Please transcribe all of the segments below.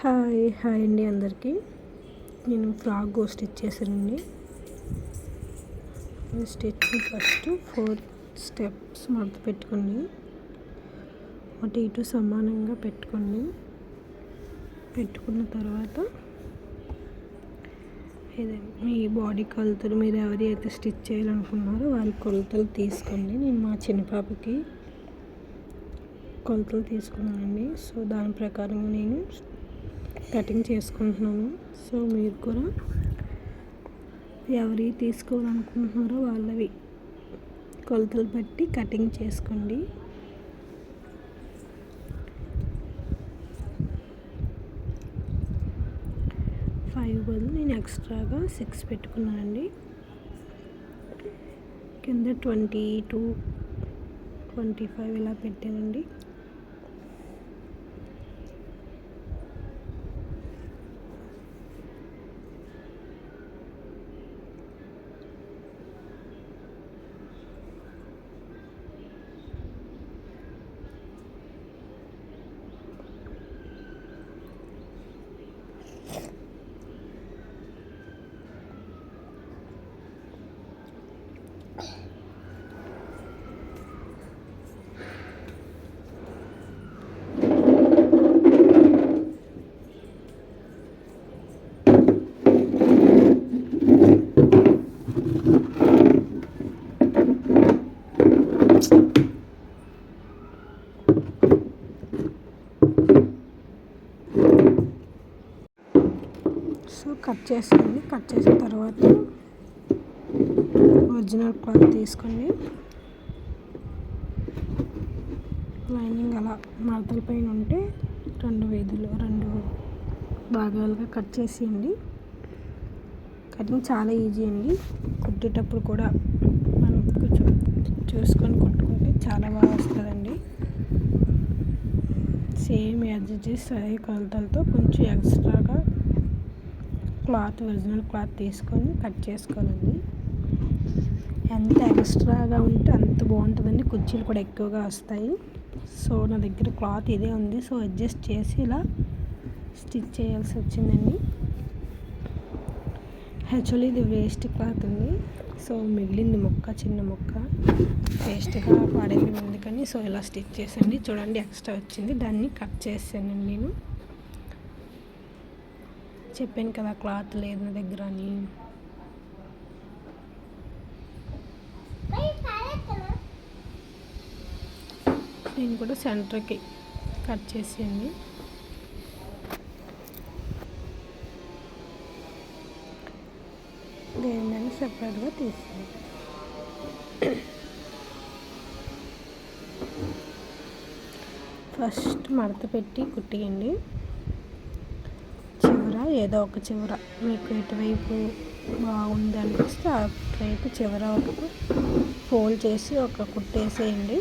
Hi hi అండి అందరికీ. నేను ఫ్రాక్ స్టిచ్ చేశానండి. స్టిచ్ ఫస్ట్ ఫోర్ స్టెప్స్ మొదలు పెట్టుకోండి. అటు ఇటు సమానంగా పెట్టుకోండి. పెట్టుకున్న తర్వాత ఇది మీ బాడీ కొలతలు మీరు ఎవరి అయితే స్టిచ్ చేయాలనుకున్నారో వారి కొలతలు తీసుకోండి. నేను మా చిన్న పాపకి కొలతలు తీసుకున్నానండి. సో దాని ప్రకారం నేను కటింగ్ చేసుకుంటున్నాను సో మీరు కూడా ఎవరి తీసుకోవాలనుకుంటున్నారో వాళ్ళవి కొలతలు బట్టి కటింగ్ చేసుకోండి. ఫైవ్ బదులు నేను ఎక్స్ట్రాగా సిక్స్ పెట్టుకున్నానండి. కింద ట్వంటీ టూ ట్వంటీ ఫైవ్ ఇలా పెట్టానండి సో కట్ చేసుకోండి కట్ చేసిన తర్వాత ఒరిజినల్ క్లాత్ తీసుకోండి. లైనింగ్ అలా మడతల పైన ఉంటే రెండు వీధులు రెండు భాగాలుగా కట్ చేసేయండి. కటింగ్ చాలా ఈజీ అండి. కుట్టేటప్పుడు కూడా మనం కొంచెం చూసుకొని కుట్టుకుంటే చాలా బాగా వస్తుందండి. సేమ్ ఎడ్జెస్ అదే కొలతలతో కొంచెం ఎక్స్ట్రాగా క్లాత్ ఒరిజినల్ క్లాత్ తీసుకొని కట్ చేసుకోవాలండి. ఎంత ఎక్స్ట్రాగా ఉంటే అంత బాగుంటుందండి. కుర్చీలు కూడా ఎక్కువగా వస్తాయి. సో నా దగ్గర క్లాత్ ఇదే ఉంది. సో అడ్జస్ట్ చేసి ఇలా స్టిచ్ చేయాల్సి వచ్చిందండి. యాక్చువల్లీ ఇది వేస్ట్ క్లాత్ ఉంది సో మిగిలింది మొక్క చిన్న మొక్క. వేస్ట్గా పడేవి ఉంది కానీ సో ఇలా స్టిచ్ చేసండి. చూడండి ఎక్స్ట్రా వచ్చింది. దాన్ని కట్ చేసానండి నేను. చెప్పాను కదా క్లాత్ లేదు నా దగ్గర అని. నేను కూడా సెంటర్కి కట్ చేసేయండి. దేనిని సెపరేట్గా తీసేయండి. ఫస్ట్ మడత పెట్టి కుట్టియండి. ఏదో ఒక చివర. మీకు ఎటువైపు బాగుంది అనిపిస్తే అటువైపు చివర ఒక ఫోల్డ్ చేసి ఒక కుట్టేసేయండి.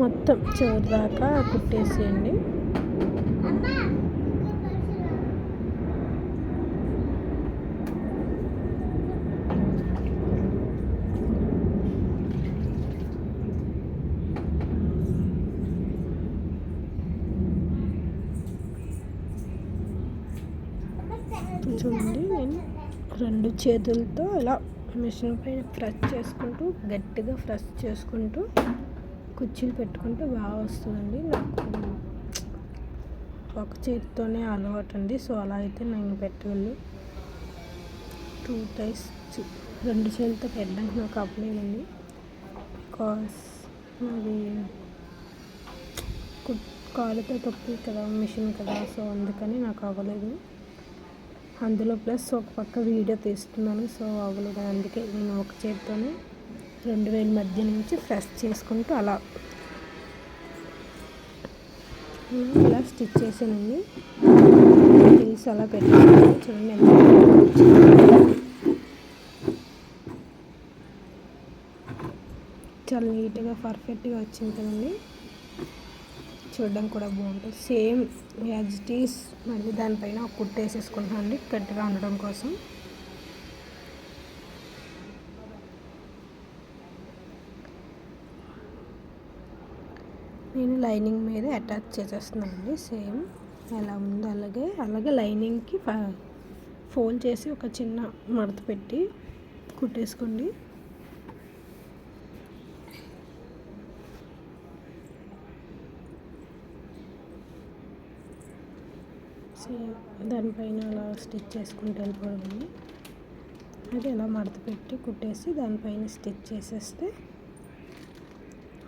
మొత్తం చివరి దాకా కుట్టేసేయండి. చూడండి నేను రెండు చేతులతో ఇలా మిషన్ పైన ఫ్రెష్ చేసుకుంటూ గట్టిగా ఫ్రెష్ చేసుకుంటూ కుర్చీలు పెట్టుకుంటే బాగా వస్తుందండి. నాకు ఒక చేతితోనే అలవాటు అండి సో అలా అయితే నేను పెట్టగలను టూ టైస్ రెండు చేతులతో పెట్టడానికి నాకు అవ్వలేదండి. బికాస్ అది కాలుతో తొక్కి కదా మిషన్ కదా సో అందుకని నాకు అవ్వలేదు. అందులో ప్లస్ ఒక పక్క వీడియో తీస్తున్నాను. సో అవ్వలేదు. అందుకే నేను ఒక చేతితోనే రెండు వేల మధ్య నుంచి ఫ్రెష్ చేసుకుంటూ అలా. ఇలా స్టిచ్ చేసానండి హీల్స్ అలా పెట్టేసాను చూడండి ఎంత చాలా నీట్గా పర్ఫెక్ట్గా వచ్చింది కదండి. చూడడం కూడా బాగుంటుంది. Same as it is. మళ్ళీ దానిపైన కుట్టేసేసుకుంటున్నాను అండి గట్టిగా ఉండడం కోసం. నేను లైనింగ్ మీద అటాచ్ చేసేస్తున్నానండి సేమ్ ఎలా ఉందో. అలాగే అలాగే లైనింగ్కి ఫోల్డ్ చేసి ఒక చిన్న మడత పెట్టి కుట్టేసుకోండి. సేమ్ దానిపైన అలా స్టిచ్ చేసుకుంటూ వెళ్ళిపోవడం అది ఇలా మడత పెట్టి కుట్టేసి దానిపైన స్టిచ్ చేసేస్తే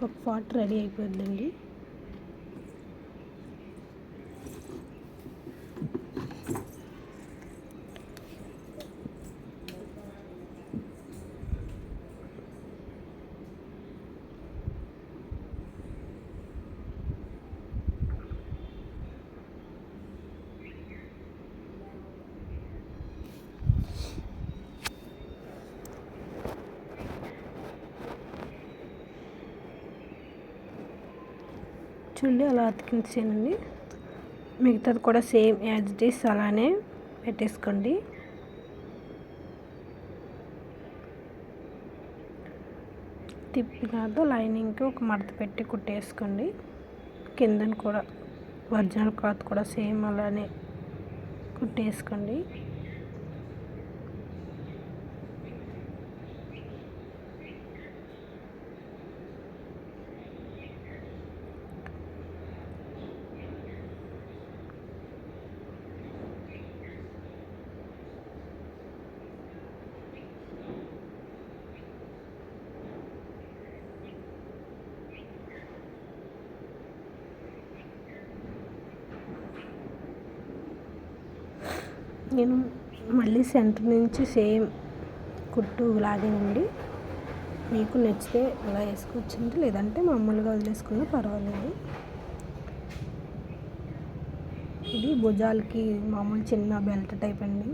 ఒక పార్ట్ రెడీ అయిపోద్దండి చూడండి అలా అతికించేనండి. మిగతాది కూడా సేమ్ యాజ్ ఇట్ ఈస్ అలానే పెట్టేసుకోండి. తిప్పినాక లైనింగ్కి ఒక మడత పెట్టి కుట్టేసుకోండి. కిందను కూడా ఒరిజినల్ క్లాత్ కూడా సేమ్ అలానే కుట్టేసుకోండి. నేను మళ్ళీ సెంటర్ నుంచి సేమ్ కుట్టు లాగానండి మీకు నచ్చితే అలా వేసుకోవచ్చండి లేదంటే మామూలుగా వదిలేసుకున్నా పర్వాలేదు. ఇది భుజాలకి మామూలు చిన్న బెల్ట్ టైప్ అండి.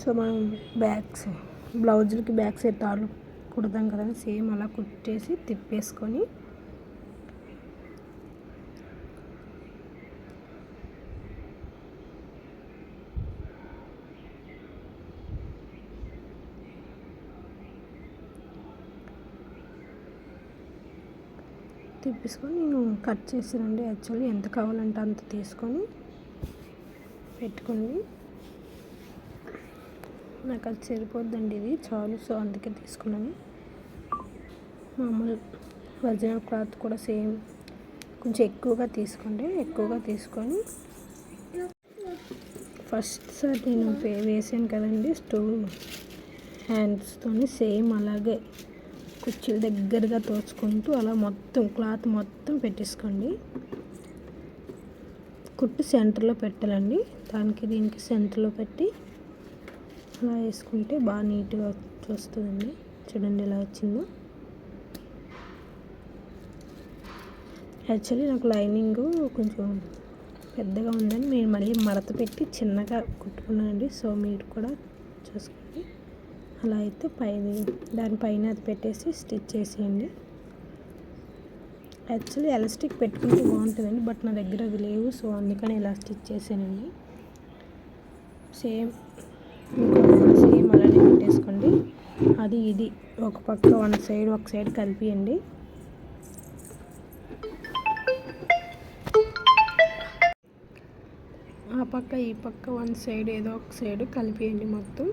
సో మనం బ్యాగ్స్ బ్లౌజులకి బ్యాక్ సైడ్ తాళ్ళు కుడతాం కదా సేమ్ అలా కుట్టేసి తిప్పేసుకొని తెప్పించుకొని నేను కట్ చేసానండి యాక్చువల్లీ. ఎంత కావాలంటే అంత తీసుకొని పెట్టుకోండి. నాకు అది సరిపోద్దండి ఇది. చాలు. సో అందుకే తీసుకున్నాను. మామూలు ఒరిజినల్ క్లాత్ కూడా సేమ్. కొంచెం ఎక్కువగా తీసుకోండి. ఎక్కువగా తీసుకొని ఫస్ట్ సార్ నేను వే- వేసాను కదండి స్టూ హ్యాండ్స్తోని సేమ్ అలాగే కుర్చీలు దగ్గరగా తోచుకుంటూ అలా మొత్తం క్లాత్ మొత్తం పెట్టేసుకోండి. కుట్టు సెంటర్లో పెట్టాలండి. దానికి దీనికి సెంటర్లో పెట్టి అలా వేసుకుంటే బాగా నీట్గా వస్తుందండి. చూడండి ఎలా వచ్చిందో. యాక్చువల్లీ నాకు లైనింగ్ కొంచెం పెద్దగా ఉందని నేను మళ్ళీ మడత పెట్టి చిన్నగా కుట్టుకున్నానండి. సో మీరు కూడా అలా అయితే పైది దానిపైన అది పెట్టేసి స్టిచ్ చేసేయండి. యాక్చువల్లీ ఎలాస్టిక్ పెట్టుకుంటే బాగుంటుందండి బట్ నా దగ్గర అవి లేవు సో అందుకని ఇలా స్టిచ్ చేశానండి సేమ్ సేమ్ అలానే పెట్టేసుకోండి. అది ఇది ఒక పక్క వన్ సైడ్ ఒక సైడ్ కలిపియండి. ఆ పక్క ఈ పక్క వన్ సైడ్ ఏదో ఒక సైడ్ కలిపియండి మొత్తం.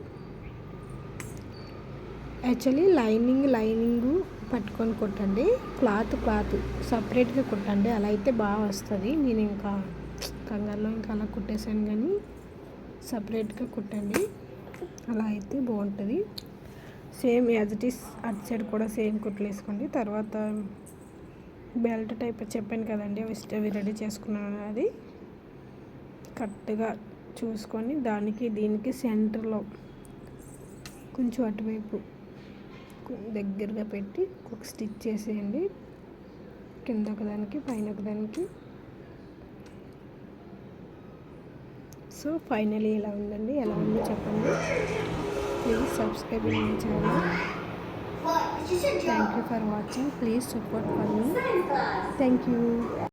యాక్చువల్లీ లైనింగ్ లైనింగ్ పట్టుకొని కుట్టండి. క్లాత్ క్లాత్ సపరేట్గా కుట్టండి. అలా అయితే బాగా వస్తుంది. నేను ఇంకా కంగారులో ఇంకా అలా కుట్టేశాను కానీ సపరేట్గా కుట్టండి. అలా అయితే బాగుంటుంది. సేమ్ యాజ్ ఇట్ ఈస్ అటు సైడ్ కూడా సేమ్ కుట్లు వేసుకోండి. తర్వాత బెల్ట్ టైప్ చెప్పాను కదండి అవి అవి రెడీ చేసుకున్నాను అది. కరెక్ట్గా చూసుకొని దానికి దీనికి సెంటర్లో కొంచెం అటువైపు దగ్గరగా పెట్టి ఒక స్టిచ్ చేసేయండి. కింద ఒకదానికి పైన ఒకదానికి సో ఫైనలీ ఎలా ఉందండి. ఎలా ఉందో చెప్పండి. Please subscribe my thank you for watching please support for me thank you